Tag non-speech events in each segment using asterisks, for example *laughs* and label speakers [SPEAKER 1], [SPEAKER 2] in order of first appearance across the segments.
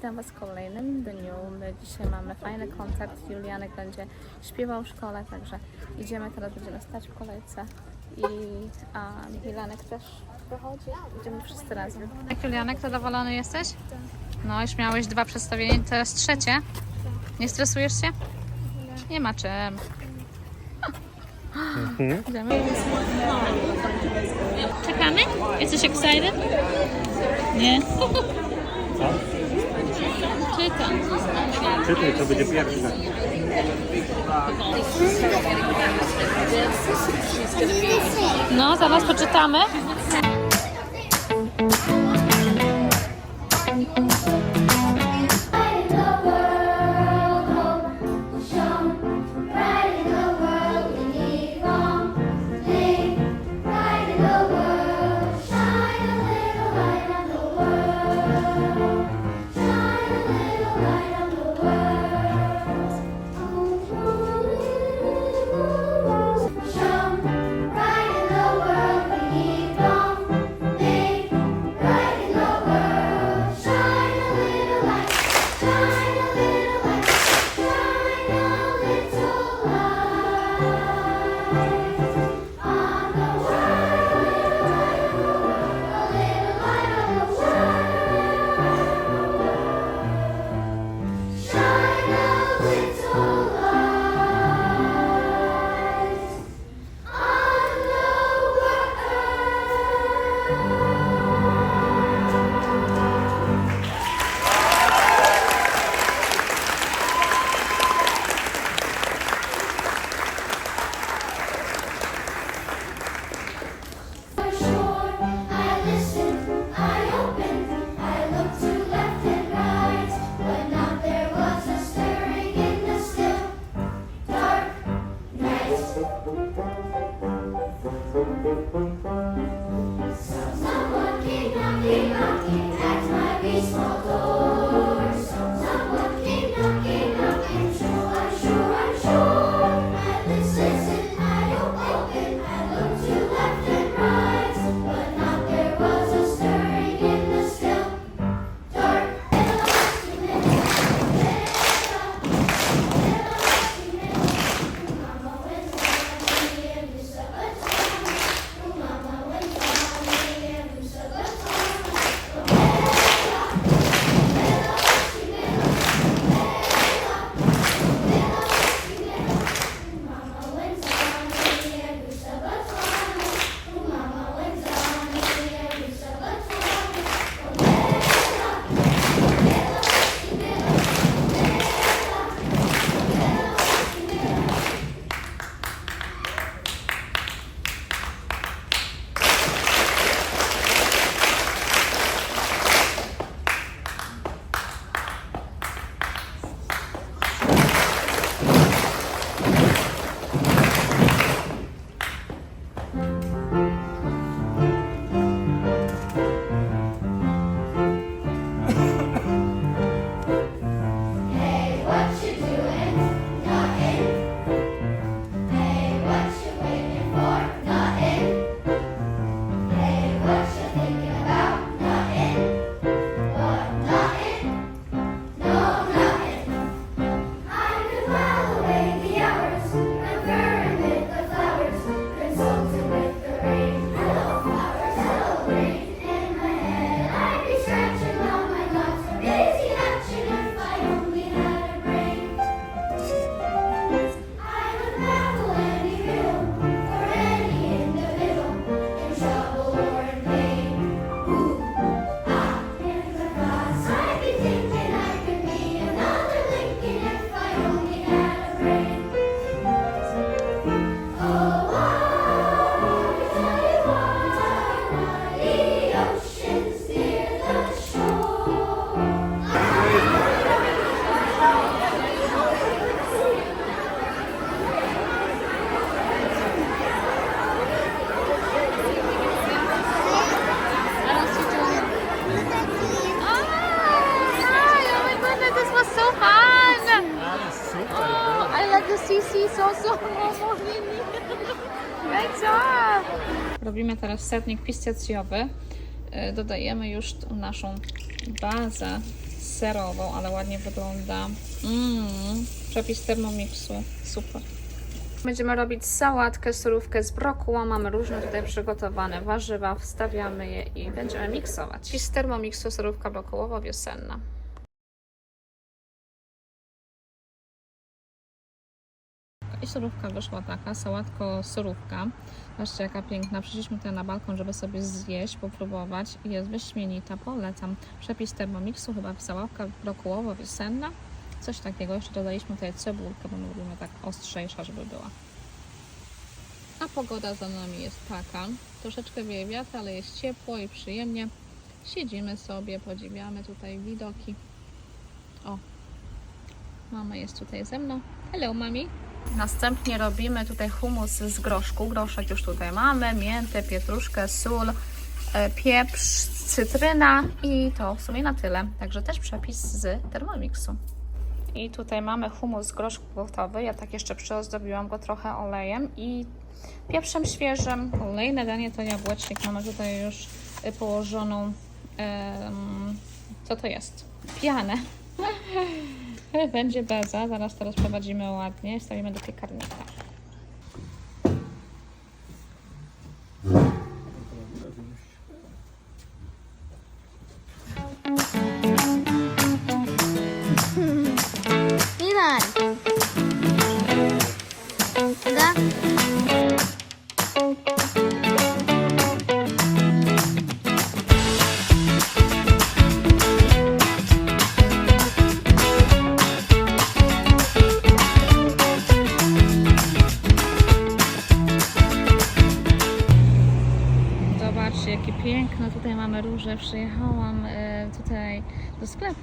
[SPEAKER 1] witam Was w kolejnym dniu. My dzisiaj mamy fajny koncert. Julianek będzie śpiewał w szkole, także idziemy. Teraz będziemy stać w kolejce. I a, Julianek też wychodzi. Idziemy wszyscy razem. Tak, Julianek, zadowolony jesteś? No, już miałeś dwa przedstawienia, teraz trzecie. Nie stresujesz się? Nie ma czym. Mhm. Idziemy. Czekamy? Jesteś excited? Nie? Tak. Czytam.
[SPEAKER 2] Czytaj, to będzie pierwszy.
[SPEAKER 1] No, zaraz poczytamy. Job! Robimy teraz sernik pistacjowy. Y, dodajemy już tą naszą bazę
[SPEAKER 3] serową, ale ładnie wygląda. Mmm, przepis Thermomixu. Super. Będziemy robić sałatkę, surówkę z brokuła. Mamy różne tutaj przygotowane warzywa, wstawiamy je i będziemy miksować. I z surówka brokułowo wiosenna. I surówka wyszła taka, sałatko surówka. Zobaczcie jaka piękna. Przyszliśmy tutaj na balkon, żeby sobie zjeść, popróbować. Jest wyśmienita, polecam. Przepis Thermomixu, chyba sałatka brokułowo-wiosenna. Coś takiego. Jeszcze dodaliśmy tutaj cebulkę, bo my lubimy tak ostrzejsza, żeby była. A pogoda za nami jest taka. Troszeczkę wieje wiatr, ale jest ciepło i przyjemnie. Siedzimy sobie, podziwiamy tutaj widoki. O, mama jest tutaj ze mną. Hello, mami. Następnie robimy tutaj humus z groszku. Groszek już tutaj mamy, miętę, pietruszkę, sól, e, pieprz, cytryna i to w sumie na tyle. Także też przepis z Thermomixu. I tutaj mamy humus z groszku gotowy. Ja tak jeszcze przyozdobiłam go trochę olejem i pieprzem świeżym. Kolejne danie to jabłecznik. Mamy tutaj już położoną, em, co to jest? Pianę. *laughs* *laughs* Będzie beza. Zaraz to rozprowadzimy ładnie. Stawimy do piekarnika.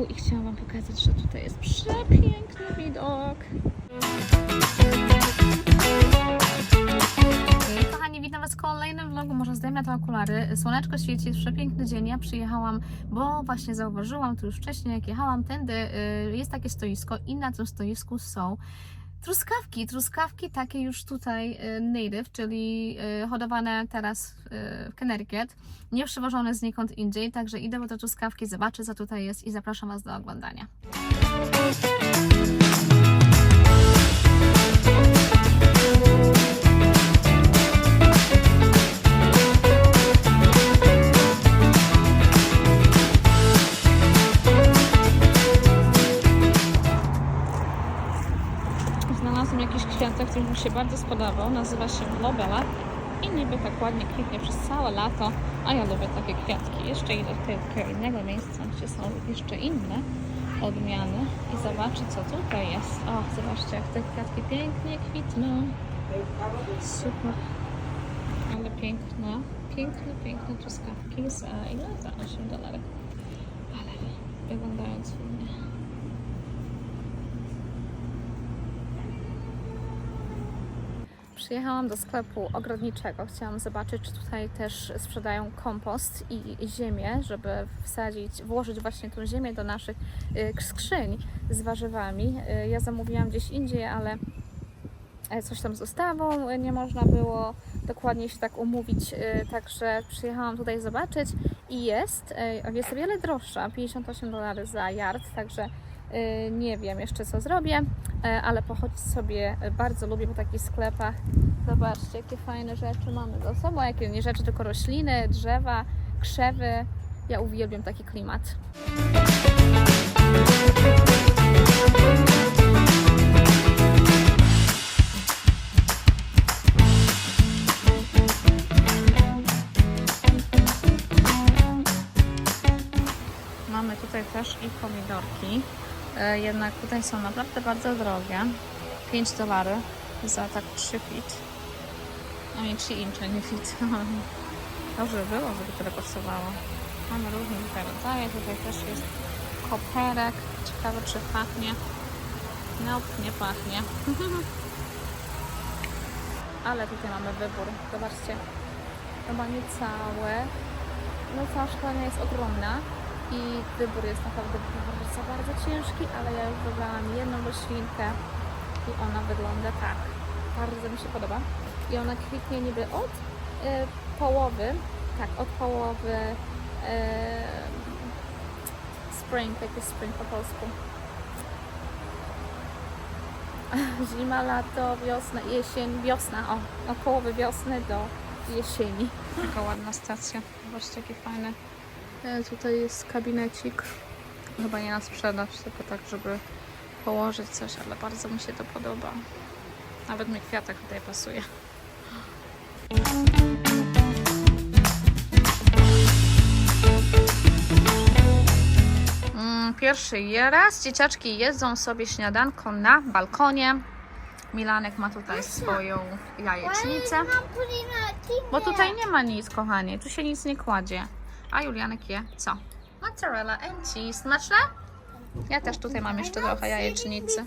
[SPEAKER 3] I chciałam Wam pokazać, że tutaj jest przepiękny widok. Kochani, witam Was w kolejnym vlogu. Może zdejmę te okulary. Słoneczko świeci, jest przepiękny dzień. Ja przyjechałam, bo właśnie zauważyłam tu już wcześniej, jak jechałam tędy, y, jest takie stoisko i na tym stoisku są truskawki. Truskawki takie już tutaj y, native, czyli y, hodowane teraz y, w Connecticut, nie przywożone znikąd indziej. Także idę po te truskawki, zobaczę co tutaj jest i zapraszam Was do oglądania. Kwiatek, który mi się bardzo spodobał. Nazywa się Globella i niby tak ładnie kwitnie przez całe lato, a ja lubię takie kwiatki. Jeszcze idę do takiego innego miejsca, gdzie są jeszcze inne odmiany i zobaczę co tutaj jest. O, zobaczcie jak te kwiatki pięknie kwitną. Super. Ale piękne, piękne, piękne truskawki za ile? Za 8 dolarów. Ale wyglądają cudnie. Przyjechałam do sklepu ogrodniczego. Chciałam zobaczyć, czy tutaj też sprzedają kompost i ziemię, żeby wsadzić, włożyć właśnie tą ziemię do naszych y, skrzyń z warzywami. Y, Ja zamówiłam gdzieś indziej, ale e, coś tam z ustawą y, nie można było dokładnie się tak umówić, także przyjechałam tutaj zobaczyć i jest, jest o wiele droższa, 58 dolarów za yard, także nie wiem jeszcze co zrobię, e, ale pochodzić sobie bardzo lubię po takich sklepach. Zobaczcie, jakie fajne rzeczy mamy za sobą, jakie nie rzeczy, tylko rośliny, drzewa, krzewy. Ja uwielbiam taki klimat. Mamy tutaj też i pomidorki. E, Jednak tutaj są naprawdę bardzo drogie. 5 dolarów za tak 3 feet. A nie 3 incze, nie feet. *laughs* Dobrze było, żeby tyle kosztowało. Mamy różne tutaj rodzaje. Tutaj też jest koperek. Ciekawe czy pachnie. Nope, nie pachnie. *laughs* Ale tutaj mamy wybór. Zobaczcie. Chyba nie całe. No cała szklania jest ogromna i wybór jest naprawdę bardzo, bardzo ciężki, ale ja już wybrałam jedną roślinkę i ona wygląda tak. Bardzo mi się podoba. I ona kwitnie niby od e, połowy, tak, od połowy e, spring, jaki jest spring po polsku? *laughs* Zima, lato, wiosna, jesień, wiosna, o, od połowy wiosny do jesieni. Taka ładna stacja, zobaczcie jaki fajny. E, Tutaj jest kabinecik, chyba nie na sprzedaż, tylko tak, żeby położyć coś, ale bardzo mi się to podoba. Nawet mi kwiatek tutaj pasuje. Mm, Pierwszy raz dzieciaczki jedzą sobie śniadanko na balkonie. Milanek ma tutaj swoją jajecznicę. Bo tutaj nie ma nic, kochanie. Tu się nic nie kładzie. A Julianek je co? Mozzarella and cheese. Smaczne? Ja też tutaj mam jeszcze trochę jajecznicy.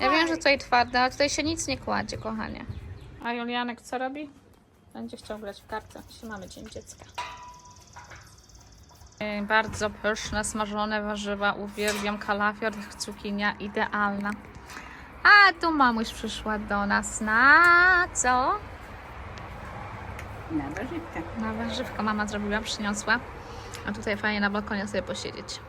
[SPEAKER 3] Ja wiem, że tutaj twarde, ale tutaj się nic nie kładzie, kochanie. A Julianek co robi? Będzie chciał grać w kartę. Dzisiaj mamy Dzień Dziecka. Ej, Bardzo pyszne, smażone warzywa. Uwielbiam kalafior, cukinia idealna. A tu mamuś przyszła do nas na co?
[SPEAKER 2] Na warzywka.
[SPEAKER 3] Na warzywka mama zrobiła, przyniosła. A tutaj fajnie na balkonie sobie posiedzieć.